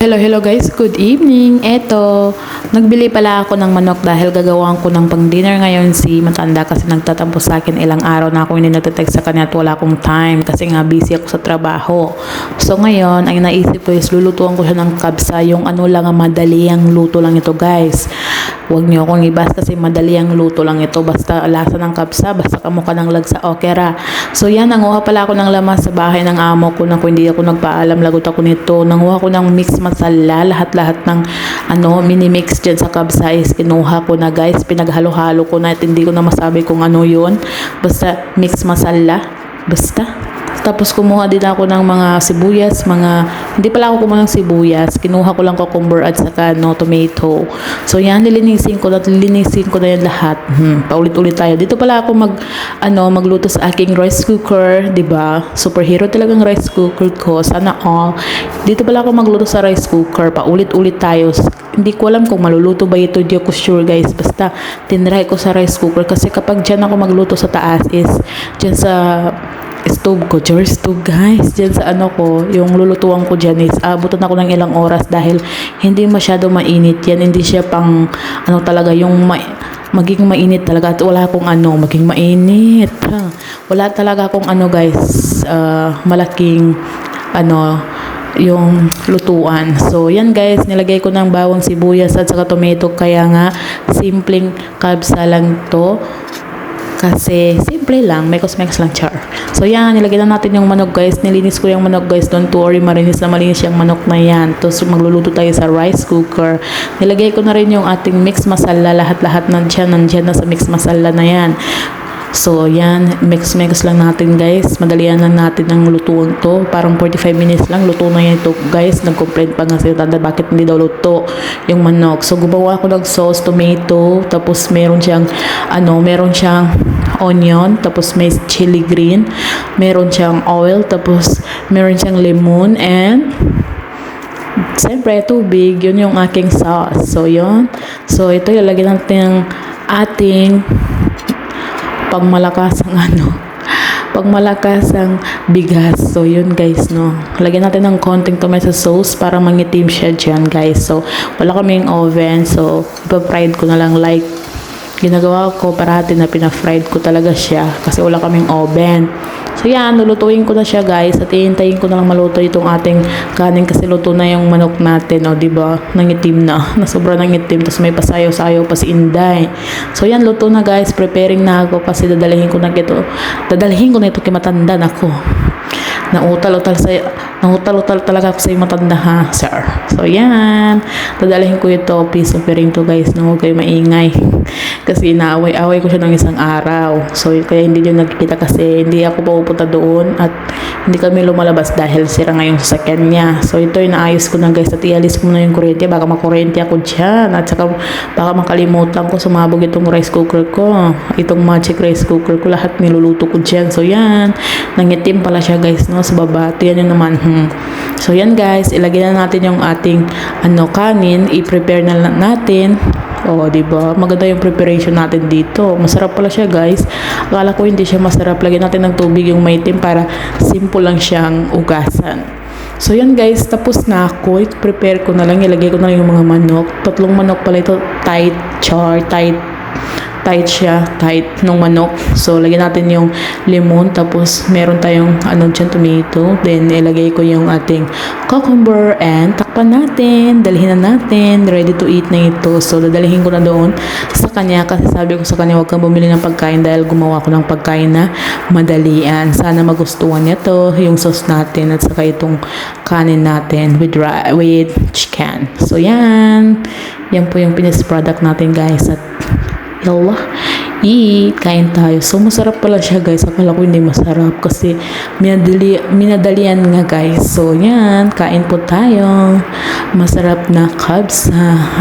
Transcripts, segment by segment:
Hello, hello guys. Good evening. Eto, nagbili pala ako ng manok dahil gagawin ko ng pang dinner ngayon si Matanda kasi nagtatampo sa akin ilang araw na ako hindi nagtatext sa kanya at wala akong time kasi nga busy ako sa trabaho. So ngayon, ay naisip ko is lulutuan ko siya ng kabsa. Yung ano lang, madali ang luto lang ito guys. Huwag niyo akong ibas kasi madali ang luto lang ito. Basta lasa ng kabsa, basta kamukha ng lagsa okera. So yan, nanguha pala ako ng lamas sa bahay ng amo ko na kung hindi ako nagpaalam, lagot ako nito. Nanguha ko ng mix masala, lahat-lahat ng ano, mini-mix dyan sa kabsa is kinuha ko na guys. Pinaghalo-halo ko na at hindi ko na masabi kung ano yun. Basta mix masala. Basta. Tapos kumuha din ako ng mga sibuyas, mga hindi pala ako kumuha ng sibuyas, kinuha ko lang cucumber at saka no tomato. So yan lilinisin ko at lilinisin ko na yan lahat. Hmm, paulit-ulit tayo. Dito pala ako mag ano magluto sa aking rice cooker, 'di ba? Superhero talagang rice cooker ko. Sana all. Dito pala ako magluto sa rice cooker. Paulit-ulit tayo. Hindi ko alam kung maluluto ba ito, di ako sure guys. Basta tinry ko sa rice cooker kasi kapag dyan ako magluto sa taas is dyan sa stove ko, jar stove guys. Diyan sa ano ko, yung lulutuan ko dyan is abutan ako ng ilang oras dahil hindi masyado mainit yan. Hindi siya pang ano talaga yung ma maging mainit talaga at wala akong ano, maging mainit. Wala talaga akong ano guys, ah, malaking ano, yung lutuan. So, yan guys, nilagay ko ng bawang sibuyas at saka tomato. Kaya nga, simpleng kabsa lang to. Kasi, simple lang. Mekos-mekos lang char. So, yan. Nilagay na natin yung manok, guys. Nilinis ko yung manok, guys. Don't worry, marinis na malinis yung manok na yan. Tapos, magluluto tayo sa rice cooker. Nilagay ko na rin yung ating mix masala. Lahat-lahat nandiyan. Nandiyan na sa mix masala na yan. So, yan. Mix-mix lang natin, guys. Madalian lang natin ang lutuan to. Parang 45 minutes lang. Luto na yan ito, guys. Nag-complain pa nga si Tanda bakit hindi daw luto yung manok. So, gumawa ako ng sauce, tomato. Tapos, meron siyang, ano, meron siyang onion. Tapos, may chili green. Meron siyang oil. Tapos, meron siyang lemon. And, Siyempre, tubig, yun yung aking sauce. So, yun. So, ito yung lagyan natin ng ating pagmalakas ang ano, pagmalakas ang bigas. So, yun guys, no. Lagyan natin ng konting tomato sauce para mangitim siya dyan, guys. So, wala kaming oven. So, ipa-fried ko na lang like ginagawa ko parati na pina-fried ko talaga siya kasi wala kaming oven. So yan, lulutuin ko na siya guys at iintayin ko na lang maluto itong ating kanin kasi luto na yung manok natin, o, di ba? Nangitim na, na sobra nangitim tapos may pasayaw-sayaw pa si Inday. So yan, luto na guys, preparing na ako kasi dadalhin ko na ito. Dadalhin ko na ito kay matanda na ako. Nautal-utal sa Nangutal-utal talaga ako sa matanda ha, sir. So, yan. Dadalhin ko ito. Please offering to guys na huwag kayo maingay. Kasi inaaway-away ko siya ng isang araw. So, kaya hindi nyo nagkikita kasi hindi ako pupunta doon at hindi kami lumalabas dahil sira nga yung sasakyan niya. So, ito yung naayos ko na guys at ialis ko na yung kuryente. Baka makuryente ako dyan. At saka baka makalimutan ko sumabog itong rice cooker ko. Itong magic rice cooker ko. Lahat niluluto ko dyan. So, yan. Nangitim pala siya guys no, sa baba. Tiyan nyo naman. Hmm. So, yan guys. Ilagay na natin yung ating ano, kanin. I-prepare na natin. O, di ba? Maganda yung preparation natin dito. Masarap pala siya, guys. Akala ko hindi siya masarap. Lagyan natin ng tubig yung maitim para simple lang siyang ugasan. So, yan guys. Tapos na ako. I-prepare ko na lang. Ilagay ko na lang yung mga manok. Tatlong manok pala ito. Tight char, tight tight siya, tight nung manok. So, lagyan natin yung lemon. Tapos, meron tayong ano dyan, tomato. Then, ilagay ko yung ating cucumber and takpan natin. Dalhin na natin. Ready to eat na ito. So, dadalhin ko na doon sa kanya kasi sabi ko sa kanya huwag kang bumili ng pagkain dahil gumawa ko ng pagkain na madalian. Sana magustuhan niya to yung sauce natin at saka itong kanin natin with, with chicken. So, yan. Yan po yung finished product natin guys. At Yalla, eat, kain tayo. So, masarap pala siya, guys. Akala ko hindi masarap kasi minadali, minadalian nga, guys. So, yan, kain po tayo. Masarap na carbs.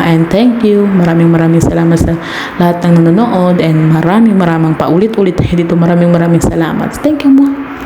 And thank you. Maraming maraming salamat sa lahat ng nanonood and maraming maraming paulit-ulit dito. Maraming maraming salamat. Thank you mo.